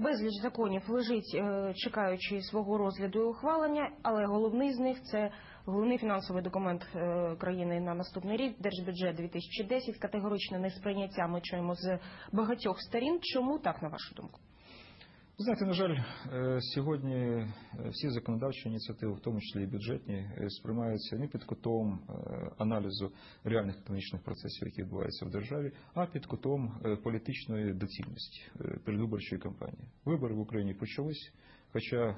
безліч законів лежить, е, чекаючи свого розгляду і ухвалення, але головний з них це головний фінансовий документ е, країни на наступний рік, держбюджет 2010, категоричне несприйняття ми чуємо з багатьох сторін. Чому так на вашу думку? Знаєте, на жаль, е, сьогодні е, всі законодавчі ініціативи, в тому числі і бюджетні, е, сприймаються не під кутом аналізу реальних економічних процесів, які відбуваються в державі, а під кутом політичної доцільності передвиборчої кампанії. Вибори в Україні почались. Хоча е,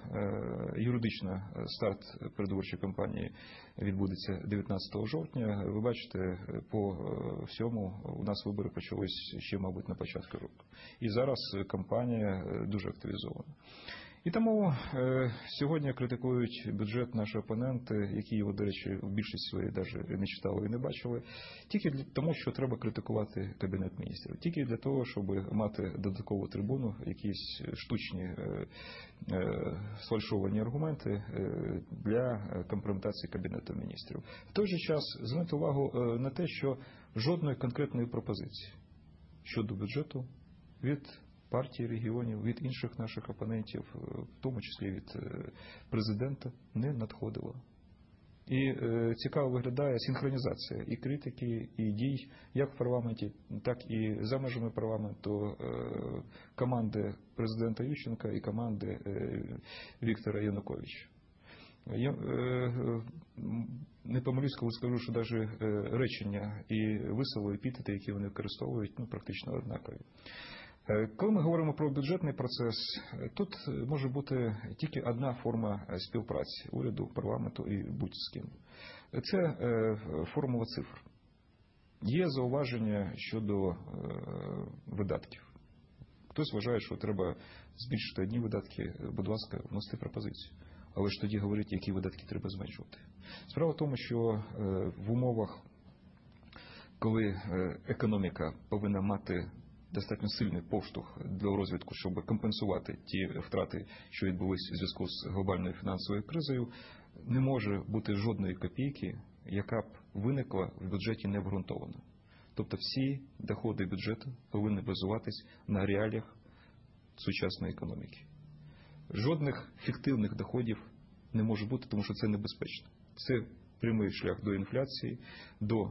юридично старт передвиборчої кампанії відбудеться 19 жовтня, ви бачите, по е, всьому у нас вибори почались ще, мабуть, на початку року. І зараз кампанія е, дуже активізована. І тому е, сьогодні критикують бюджет наші опоненти, які його, до речі, в більшості своїй навіть не читали і не бачили, тільки для тому, що треба критикувати кабінет міністрів, тільки для того, щоб мати додаткову трибуну, якісь штучні е, е, сфальшовані аргументи е, для компрометації кабінету міністрів. В той же час звернути увагу е, на те, що жодної конкретної пропозиції щодо бюджету від партії регіонів, від інших наших опонентів, е, в тому числі від е, президента, не надходило. І е, цікаво виглядає синхронізація і критики, і дій як в парламенті, так і за межами парламенту команди президента Ющенка і команди Віктора Януковича. Я не помилюсь, коли скажу, що навіть речення і вислови, епітети, які вони використовують, ну, практично однакові. Е, коли ми говоримо про бюджетний процес, е, тут може бути тільки одна форма е, співпраці уряду, парламенту і будь-з ким. Це формула цифр. Є зауваження щодо видатків. Хтось вважає, що треба збільшити одні видатки, будь ласка, вносити пропозицію. Але ж тоді говорять, які видатки треба зменшувати. Справа в тому, що в умовах, коли економіка повинна мати достатньо сильний поштовх для розвитку, щоб компенсувати ті втрати, що відбулись у зв'язку з глобальною фінансовою кризою, не може бути жодної копійки, яка б виникла в бюджеті необґрунтовано. Тобто всі доходи бюджету повинні базуватись на реаліях сучасної економіки. Жодних фіктивних доходів не може бути, тому що це небезпечно. Це прямий шлях до інфляції, до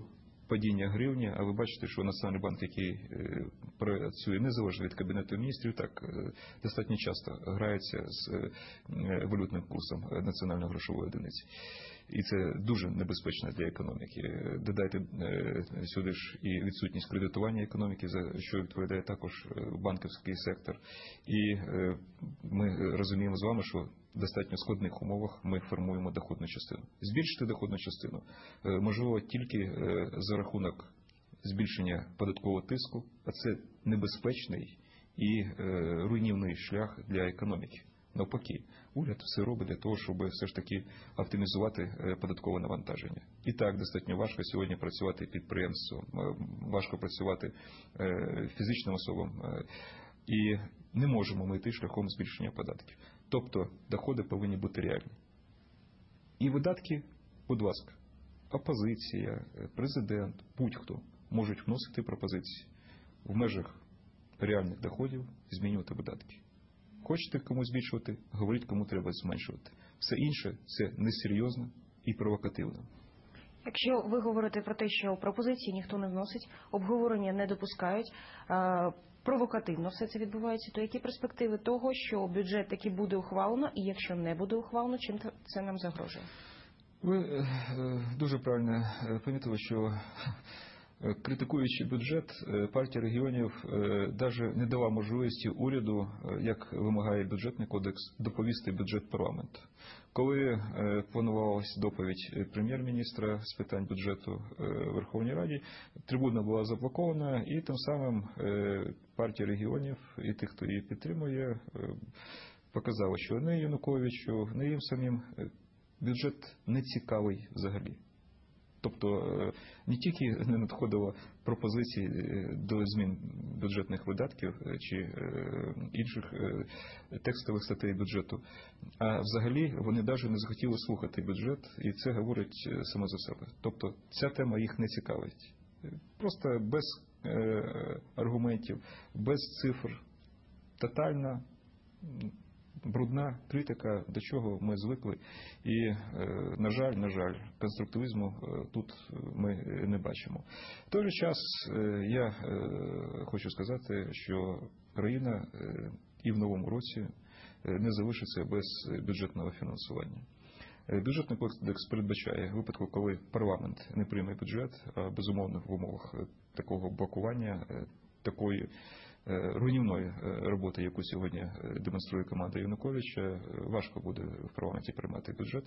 падіння гривні, а ви бачите, що Національний банк, який е, працює незалежно від Кабінету міністрів, так е, достатньо часто грається з е, валютним курсом національної грошової одиниці. І це дуже небезпечно для економіки. Додайте сюди ж і відсутність кредитування економіки, за що відповідає також банківський сектор. І ми розуміємо з вами, що достатньо складних умовах ми формуємо доходну частину. Збільшити доходну частину можливо тільки за рахунок збільшення податкового тиску, а це небезпечний і руйнівний шлях для економіки. Навпаки, уряд все робить для того, щоб все ж таки оптимізувати податкове навантаження. І так достатньо важко сьогодні працювати підприємством, важко працювати фізичним особам. І не можемо ми йти шляхом збільшення податків. Тобто доходи повинні бути реальні. І видатки, будь ласка, опозиція, президент, будь-хто можуть вносити пропозиції в межах реальних доходів, змінювати видатки. Хочете комусь збільшувати, говоріть, кому треба зменшувати. Все інше це несерйозно і провокативно. Якщо ви говорите про те, що пропозиції ніхто не вносить, обговорення не допускають, провокативно все це відбувається, то які перспективи того, що бюджет таки буде ухвалено, і якщо не буде ухвалено, чим це нам загрожує? Ви е, дуже правильно помітили, що критикуючи бюджет, партія регіонів навіть не дала можливості уряду, як вимагає бюджетний кодекс, доповісти бюджет парламенту. Коли планувалася доповідь прем'єр-міністра з питань бюджету Верховній Раді, трибуна була заблокована, і тим самим партія регіонів і тих, хто її підтримує, показала, що не Януковичу, не їм самим бюджет не цікавий взагалі. Тобто не тільки не надходило пропозиції до змін бюджетних видатків чи інших текстових статей бюджету, а взагалі вони навіть не захотіли слухати бюджет, і це говорить само за себе. Тобто ця тема їх не цікавить. Просто без аргументів, без цифр, тотальна брудна критика, до чого ми звикли. І, е, на жаль, на жаль, конструктивізму е, тут ми не бачимо. В той же час е, я хочу сказати, що країна і в новому році не залишиться без бюджетного фінансування. Бюджетний кодекс передбачає випадку, коли парламент не прийме бюджет, а безумовно в умовах такого блокування, такої руйнівної е, роботи, яку сьогодні е, демонструє команда Януковича, е, важко буде в парламенті приймати бюджет.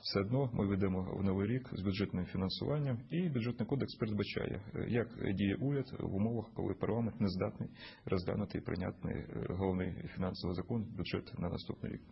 Все одно ми ведемо в новий рік з бюджетним фінансуванням, і бюджетний кодекс передбачає, е, як діє уряд в умовах, коли парламент не здатний розглянути і прийняти е, головний фінансовий закон бюджет на наступний рік.